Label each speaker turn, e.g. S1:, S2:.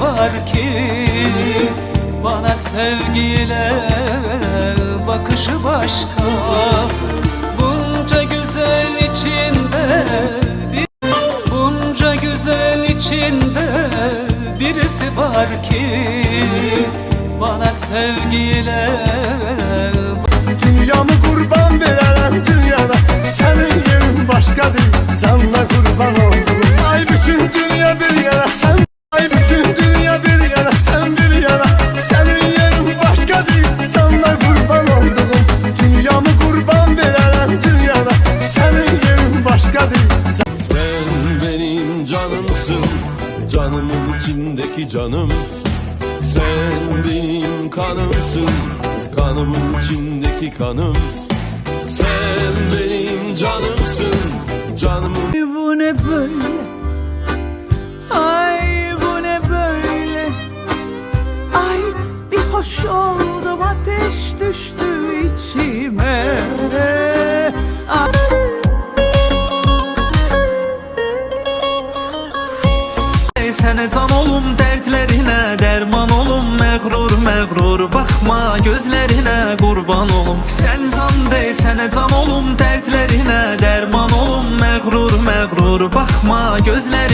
S1: var ki Bana sevgiyle bakışı başka. Bunca güzel içinde bir Bunca güzel içinde birisi var ki Bana sevgiyle
S2: Dünyamı kurban vererem dünyana Senin yerin başka değil Canla kurban oldum
S3: Canımın içindeki canım. Sen benim kanımsın Kanımın içindeki kanım. Sen benim canımsın Canımın
S1: Bu ne böyle? Ay bu ne böyle? Ay bir hoş oldum ateş düştü içime səni can olum dərdlərinə dərman olum məğrur məğrur baxma gözlərinə qurban olum. Sən can de sənə can olum dərdlərinə dərman olum məğrur məğrur baxma gözlərinə